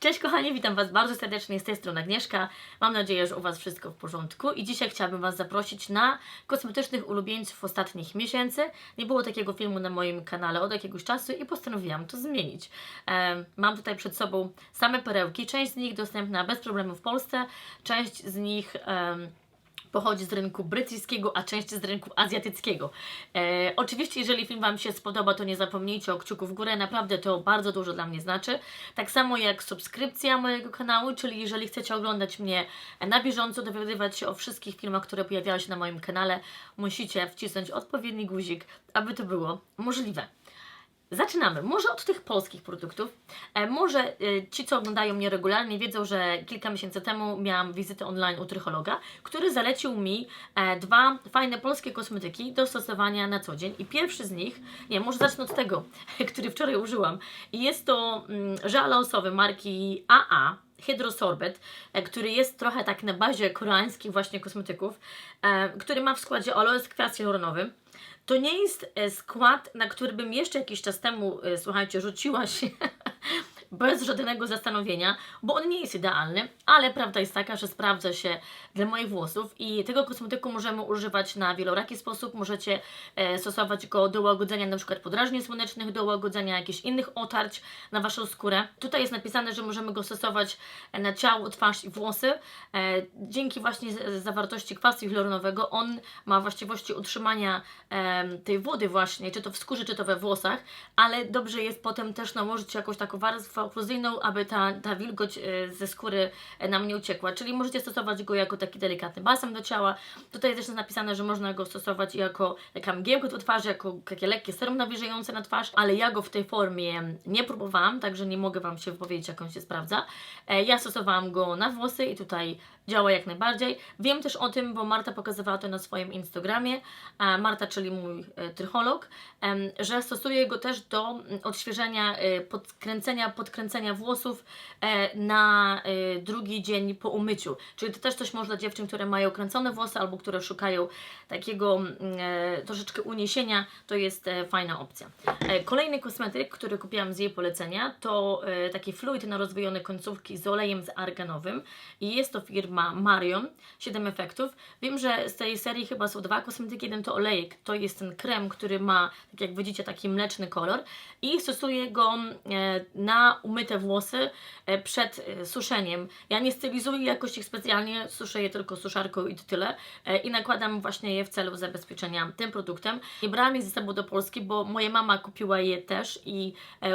Cześć kochani, witam Was bardzo serdecznie z tej strony Agnieszka. Mam nadzieję, że u Was wszystko w porządku i dzisiaj chciałabym Was zaprosić na kosmetycznych ulubieńców ostatnich miesięcy. Nie było takiego filmu na moim kanale od jakiegoś czasu i postanowiłam to zmienić. Mam tutaj przed sobą same perełki, część z nich dostępna bez problemu w Polsce, część z nich... pochodzi z rynku brytyjskiego, a część z rynku azjatyckiego. E, oczywiście, jeżeli film Wam się spodoba, to nie zapomnijcie o kciuku w górę, naprawdę to bardzo dużo dla mnie znaczy. Tak samo jak subskrypcja mojego kanału, czyli jeżeli chcecie oglądać mnie na bieżąco, dowiadywać się o wszystkich filmach, które pojawiają się na moim kanale, musicie wcisnąć odpowiedni guzik, aby to było możliwe. Zaczynamy. Może od tych polskich produktów. E, może e, ci, co oglądają mnie regularnie, wiedzą, że kilka miesięcy temu miałam wizytę online u trychologa, który zalecił mi e, dwa fajne polskie kosmetyki do stosowania na co dzień. I pierwszy z nich, nie, może zacznę od tego, który wczoraj użyłam. I jest to mm, żel laosowy marki AA. Hydrosorbet, który jest trochę tak na bazie koreańskich właśnie kosmetyków, który ma w składzie z kwas hialuronowy. To nie jest e, skład, na który bym jeszcze jakiś czas temu, e, słuchajcie, rzuciła się bez żadnego zastanowienia, bo on nie jest idealny, ale prawda jest taka, że sprawdza się dla moich włosów i tego kosmetyku możemy używać na wieloraki sposób. Możecie e, stosować go do łagodzenia przykład podrażnień słonecznych, do łagodzenia jakichś innych otarć na Waszą skórę. Tutaj jest napisane, że możemy go stosować e, na ciało, twarz i włosy. E, dzięki właśnie zawartości kwasu hialuronowego on ma właściwości utrzymania em, tej wody właśnie, czy to w skórze, czy to we włosach, ale dobrze jest potem też nałożyć jakąś taką warstwę okluzyjną, aby ta, ta wilgoć e, ze skóry e, nam nie uciekła. Czyli możecie stosować go jako taki delikatny balsam do ciała. Tutaj też jest napisane, że można go stosować jako taka mgiełka do twarzy, jako takie lekkie serum nawilżające na twarz, ale ja go w tej formie nie próbowałam, także nie mogę Wam się wypowiedzieć, jak on się sprawdza. E, Ja stosowałam go na włosy i tutaj działa jak najbardziej. Wiem też o tym, bo Marta pokazywała to na swoim Instagramie, Marta, czyli mój trycholog, że stosuje go też do mm, odświeżenia, podkręcenia, podkręcenia włosów e, na e, drugi dzień po umyciu. Czyli to też coś może dla dziewczyn, które mają kręcone włosy albo które szukają takiego mm, e, troszeczkę uniesienia, to jest fajna opcja. Kolejny kosmetyk, który kupiłam z jej polecenia, to taki fluid na rozwijone końcówki z olejem z arganowym i jest to firma Marion, 7 efektów. Wiem, że z tej serii chyba są dwa kosmetyki, jeden to olejek, to jest ten krem, który ma, tak jak widzicie, taki mleczny kolor i stosuję go e, na umyte włosy e, przed e, suszeniem. Ja nie stylizuję jakoś ich specjalnie, suszę je tylko suszarką i tyle e, i nakładam właśnie je w celu zabezpieczenia tym produktem. Nie brałam ich ze sobą do Polski, bo moja mama kupiła je też i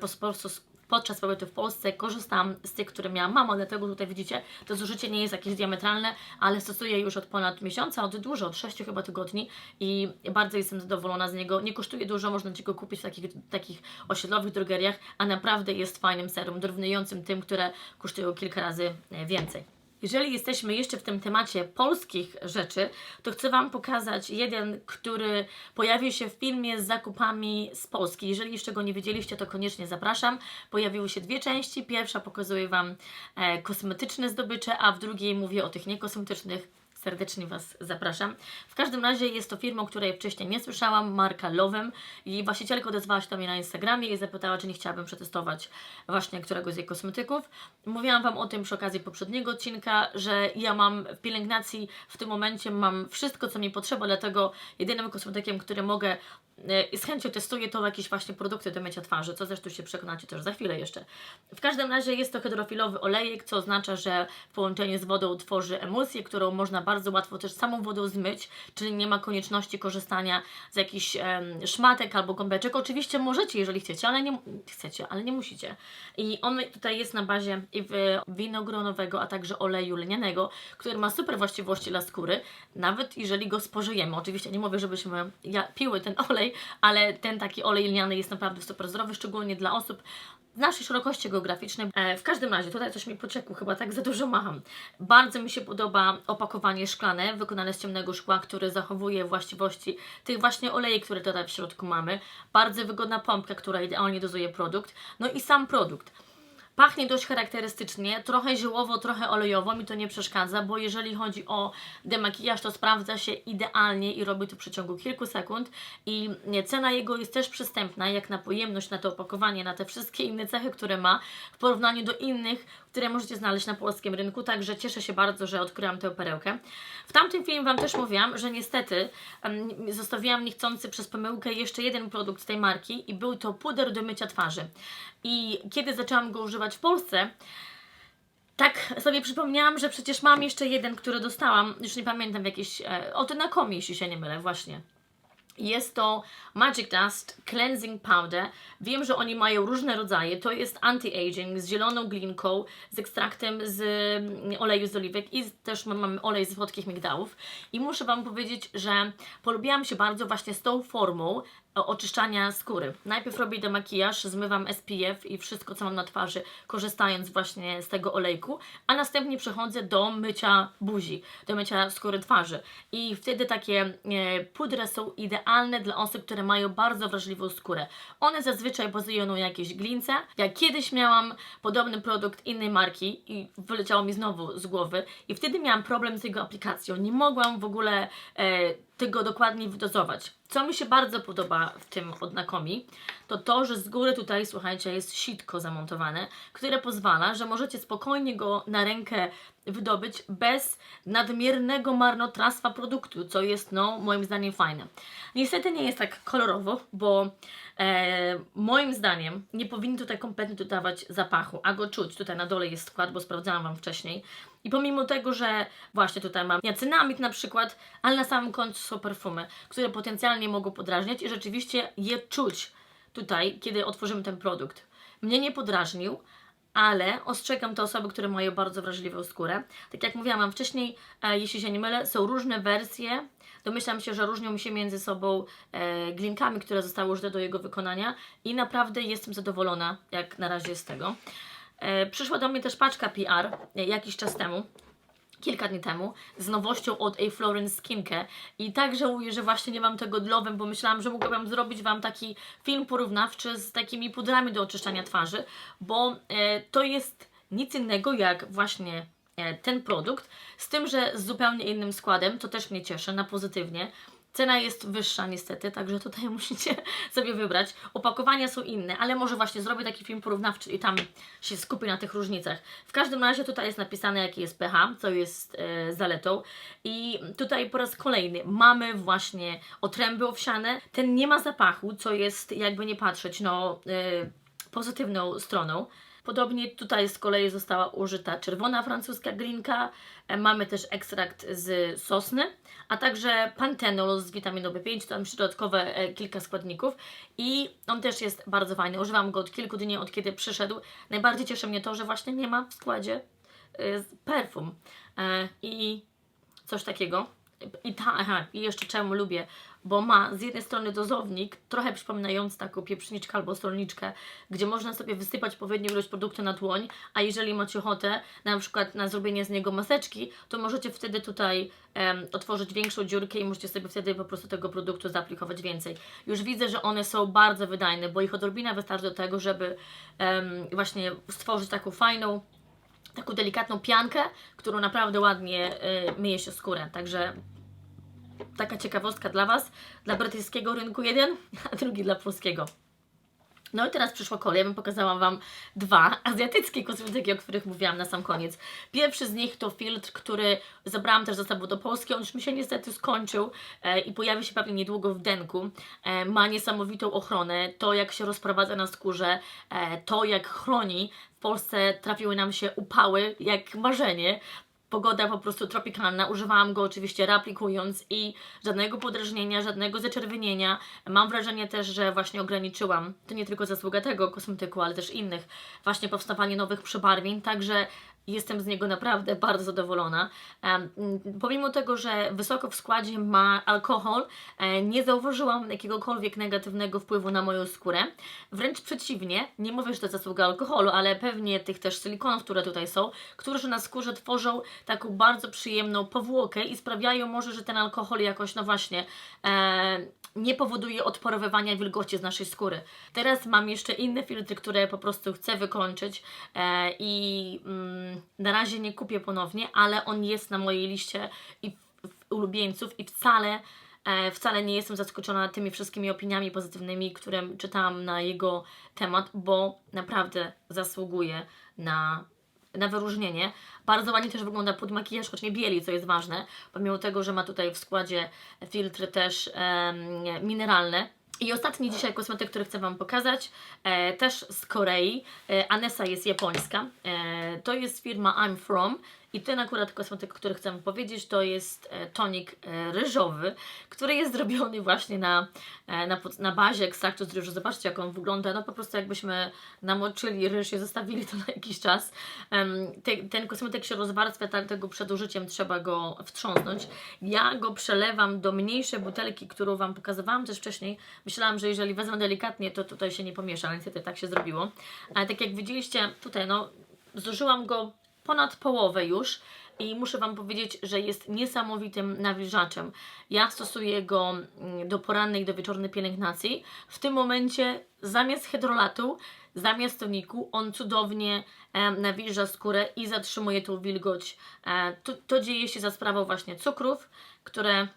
po prostu podczas pobytu w Polsce korzystam z tych, które miała mama, dlatego tutaj widzicie, to zużycie nie jest jakieś diametralne, ale stosuję już od ponad miesiąca, od dużo, od 6 chyba tygodni i bardzo jestem zadowolona z niego. Nie kosztuje dużo, można ci go kupić w takich, takich osiedlowych drogeriach, a naprawdę jest fajnym serum, dorównującym tym, które kosztują kilka razy e, więcej. Jeżeli jesteśmy jeszcze w tym temacie polskich rzeczy, to chcę Wam pokazać jeden, który pojawił się w filmie z zakupami z Polski. Jeżeli jeszcze go nie widzieliście, to koniecznie zapraszam. Pojawiły się dwie części. Pierwsza pokazuje Wam e, kosmetyczne zdobycze, a w drugiej mówię o tych niekosmetycznych. Serdecznie Was zapraszam. W każdym razie jest to firma, o której wcześniej nie słyszałam, marka Lovem i właścicielka odezwała się do mnie na Instagramie i zapytała, czy nie chciałabym przetestować właśnie któregoś z jej kosmetyków. Mówiłam Wam o tym przy okazji poprzedniego odcinka, że ja mam w pielęgnacji w tym momencie mam wszystko, co mi potrzeba, dlatego jedynym kosmetykiem, który mogę e, i z chęcią testuję to jakieś właśnie produkty do mycia twarzy, co zresztą się przekonacie też za chwilę jeszcze. W każdym razie jest to hydrofilowy olejek, co oznacza, że w połączeniu z wodą tworzy emulsję, którą można bardzo łatwo też samą wodą zmyć, czyli nie ma konieczności korzystania z jakichś em, szmatek albo gąbeczek. Oczywiście możecie, jeżeli chcecie, ale nie chcecie, ale nie musicie. I on tutaj jest na bazie winogronowego, a także oleju lnianego, który ma super właściwości dla skóry, nawet jeżeli go spożyjemy. Oczywiście nie mówię, żebyśmy piły ten olej, ale ten taki olej lniany jest naprawdę super zdrowy, szczególnie dla osób w naszej szerokości geograficznej. E, w każdym razie, tutaj coś mi pociekło, chyba tak za dużo macham. Bardzo mi się podoba opakowanie szklane, wykonane z ciemnego szkła, które zachowuje właściwości tych właśnie olejek, które tutaj w środku mamy. Bardzo wygodna pompka, która idealnie dozuje produkt. No i sam produkt. Pachnie dość charakterystycznie, trochę ziołowo, trochę olejowo, mi to nie przeszkadza, bo jeżeli chodzi o demakijaż, to sprawdza się idealnie i robi to w przeciągu kilku sekund i cena jego jest też przystępna, jak na pojemność, na to opakowanie, na te wszystkie inne cechy, które ma, w porównaniu do innych, które możecie znaleźć na polskim rynku, także cieszę się bardzo, że odkryłam tę perełkę. W tamtym filmie Wam też mówiłam, że niestety zostawiłam niechcący przez pomyłkę jeszcze jeden produkt tej marki i był to puder do mycia twarzy. I kiedy zaczęłam go używać w Polsce, tak sobie przypomniałam, że przecież mam jeszcze jeden, który dostałam, już nie pamiętam, jakiś, e, o to na komie, jeśli się nie mylę, właśnie. Jest to Magic Dust Cleansing Powder. Wiem, że oni mają różne rodzaje. To jest anti-aging z zieloną glinką, z ekstraktem z mm, oleju z oliwek i też mam, mam olej z słodkich migdałów. I muszę Wam powiedzieć, że polubiłam się bardzo właśnie z tą formą oczyszczania skóry. Najpierw robię demakijaż, zmywam SPF i wszystko, co mam na twarzy, korzystając właśnie z tego olejku, a następnie przechodzę do mycia buzi, do mycia skóry twarzy. I wtedy takie e, pudry są idealne dla osób, które mają bardzo wrażliwą skórę. One zazwyczaj bazują na jakiejś glince. Ja kiedyś miałam podobny produkt innej marki i wyleciało mi znowu z głowy i wtedy miałam problem z jego aplikacją. Nie mogłam w ogóle e, tego dokładnie wydozować. Co mi się bardzo podoba w tym od to to, że z góry tutaj, słuchajcie, jest sitko zamontowane, które pozwala, że możecie spokojnie go na rękę wydobyć bez nadmiernego marnotrawstwa produktu, co jest, no, moim zdaniem fajne. Niestety nie jest tak kolorowo, bo e, moim zdaniem nie powinni tutaj kompletnie dodawać zapachu, a go czuć. Tutaj na dole jest skład, bo sprawdzałam Wam wcześniej. I pomimo tego, że właśnie tutaj mam niacynamid na przykład, ale na samym końcu są perfumy, które potencjalnie mogą podrażniać i rzeczywiście je czuć tutaj, kiedy otworzymy ten produkt. Mnie nie podrażnił, ale ostrzegam te osoby, które mają bardzo wrażliwą skórę. Tak jak mówiłam Wam wcześniej, e, jeśli się nie mylę, są różne wersje. Domyślam się, że różnią się między sobą e, glinkami, które zostały użyte do jego wykonania i naprawdę jestem zadowolona, jak na razie z tego. E, przyszła do mnie też paczka PR e, jakiś czas temu kilka dni temu z nowością od A. Florence Skinke i tak żałuję, że właśnie nie mam tego dlowem, bo myślałam, że mogłabym zrobić Wam taki film porównawczy z takimi pudrami do oczyszczania twarzy, bo e, to jest nic innego jak właśnie e, ten produkt, z tym, że z zupełnie innym składem, to też mnie cieszy na pozytywnie. Cena jest wyższa niestety, także tutaj musicie sobie wybrać. Opakowania są inne, ale może właśnie zrobię taki film porównawczy i tam się skupię na tych różnicach. W każdym razie tutaj jest napisane jaki jest pH, co jest e, zaletą i tutaj po raz kolejny mamy właśnie otręby owsiane. Ten nie ma zapachu, co jest jakby nie patrzeć, no e, pozytywną stroną. Podobnie tutaj z kolei została użyta czerwona francuska glinka, e, mamy też ekstrakt z sosny, a także pantenol z witaminą B5, tam jeszcze dodatkowe e, kilka składników i on też jest bardzo fajny. Używam go od kilku dni, od kiedy przyszedł. Najbardziej cieszy mnie to, że właśnie nie ma w składzie e, perfum i coś takiego. I, ta, aha, I jeszcze czemu lubię, bo ma z jednej strony dozownik, trochę przypominający taką pieprzniczkę albo solniczkę, gdzie można sobie wysypać odpowiednią ilość produktu na dłoń, a jeżeli macie ochotę na przykład na zrobienie z niego maseczki, to możecie wtedy tutaj em, otworzyć większą dziurkę i możecie sobie wtedy po prostu tego produktu zaaplikować więcej. Już widzę, że one są bardzo wydajne, bo ich odrobina wystarczy do tego, żeby em, właśnie stworzyć taką fajną taką delikatną piankę, którą naprawdę ładnie y, myje się skórę. Także taka ciekawostka dla Was. Dla brytyjskiego rynku jeden, a drugi dla polskiego. No i teraz przyszła kolej, ja bym pokazała Wam dwa azjatyckie kosmetyki, o których mówiłam na sam koniec. Pierwszy z nich to filtr, który zabrałam też ze sobą do Polski, on już mi się niestety skończył e, i pojawi się pewnie niedługo w denku. E, ma niesamowitą ochronę, to jak się rozprowadza na skórze, e, to jak chroni. W Polsce trafiły nam się upały jak marzenie, pogoda po prostu tropikalna. Używałam go oczywiście reaplikując i żadnego podrażnienia, żadnego zaczerwienienia. Mam wrażenie też, że właśnie ograniczyłam, to nie tylko zasługa tego kosmetyku, ale też innych, właśnie powstawanie nowych przebarwień, także jestem z niego naprawdę bardzo zadowolona. Pomimo tego, że wysoko w składzie ma alkohol, e, nie zauważyłam jakiegokolwiek negatywnego wpływu na moją skórę. Wręcz przeciwnie, nie mówię, że to zasługa alkoholu, ale pewnie tych też silikonów, które tutaj są, które na skórze tworzą taką bardzo przyjemną powłokę i sprawiają może, że ten alkohol jakoś, no właśnie, e, nie powoduje odparowywania wilgoci z naszej skóry. Teraz mam jeszcze inne filtry, które po prostu chcę wykończyć e, i mm, na razie nie kupię ponownie, ale on jest na mojej liście i ulubieńców i wcale e, wcale nie jestem zaskoczona tymi wszystkimi opiniami pozytywnymi, które czytałam na jego temat, bo naprawdę zasługuje na na wyróżnienie. Bardzo ładnie też wygląda pod makijaż, choć nie bieli, co jest ważne, pomimo tego, że ma tutaj w składzie filtry też em, mineralne. I ostatni dzisiaj kosmetyk, który chcę Wam pokazać, e, też z Korei. E, Anessa jest japońska. E, to jest firma I'm From. I ten akurat kosmetyk, który chcę powiedzieć, to jest e, tonik e, ryżowy, który jest zrobiony właśnie na, e, na, na bazie ekstraktu z ryżu. Zobaczcie, jak on wygląda. No po prostu jakbyśmy namoczyli ryż i zostawili to na jakiś czas. Em, te, ten kosmetyk się rozwarstwia, dlatego przed użyciem trzeba go wtrząsnąć. Ja go przelewam do mniejszej butelki, którą Wam pokazywałam też wcześniej. Myślałam, że jeżeli wezmę delikatnie, to tutaj się nie pomiesza, ale niestety tak się zrobiło. Ale tak jak widzieliście tutaj, no zużyłam go ponad połowę już i muszę Wam powiedzieć, że jest niesamowitym nawilżaczem. Ja stosuję go mm, do porannej do wieczornej pielęgnacji. W tym momencie zamiast hydrolatu, zamiast toniku, on cudownie e, nawilża skórę i zatrzymuje tą wilgoć. E, to, to dzieje się za sprawą właśnie cukrów, które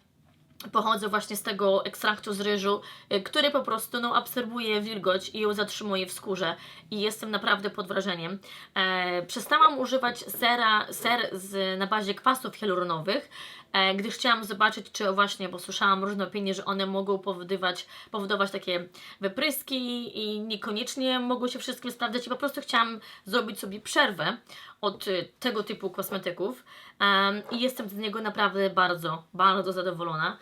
pochodzą właśnie z tego ekstraktu z ryżu, y, który po prostu no, absorbuje wilgoć i ją zatrzymuje w skórze i jestem naprawdę pod wrażeniem. E, przestałam używać sera, ser z, na bazie kwasów hialuronowych, e, gdyż chciałam zobaczyć, czy właśnie, bo słyszałam różne opinie, że one mogą powodować, powodować takie wypryski i niekoniecznie mogą się wszystkim sprawdzać i po prostu chciałam zrobić sobie przerwę od y, tego typu kosmetyków em, i jestem z niego naprawdę bardzo, bardzo zadowolona.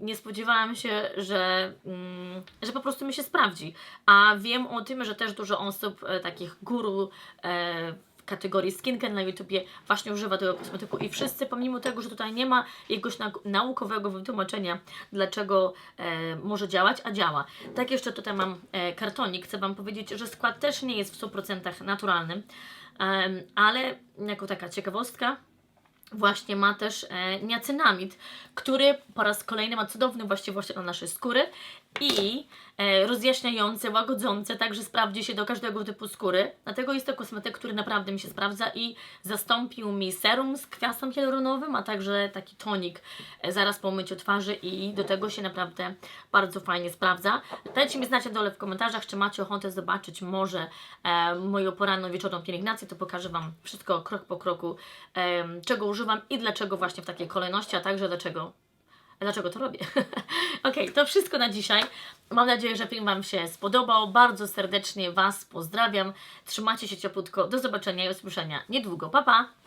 Nie spodziewałam się, że, mm, że po prostu mi się sprawdzi. A wiem o tym, że też dużo osób, e, takich guru e, kategorii skincare na YouTubie właśnie używa tego kosmetyku i wszyscy, pomimo tego, że tutaj nie ma jakiegoś nau- naukowego wytłumaczenia, dlaczego e, może działać, a działa. Tak jeszcze tutaj mam e, kartonik. Chcę Wam powiedzieć, że skład też nie jest w 100% naturalny, em, ale jako taka ciekawostka, właśnie ma też e, niacynamid, który po raz kolejny ma cudowne właściwości dla naszej skóry i e, rozjaśniające, łagodzące, także sprawdzi się do każdego typu skóry. Dlatego jest to kosmetyk, który naprawdę mi się sprawdza i zastąpił mi serum z kwasem hialuronowym, a także taki tonik e, zaraz po myciu twarzy i do tego się naprawdę bardzo fajnie sprawdza. Dajcie mi znać na dole w komentarzach, czy macie ochotę zobaczyć może e, moją poranną wieczorną pielęgnację, to pokażę Wam wszystko krok po kroku, czego używam i dlaczego właśnie w takiej kolejności, a także dlaczego Dlaczego to robię? Okej, to wszystko na dzisiaj. Mam nadzieję, że film Wam się spodobał. Bardzo serdecznie Was pozdrawiam. Trzymajcie się cieplutko. Do zobaczenia i usłyszenia niedługo. Pa, pa!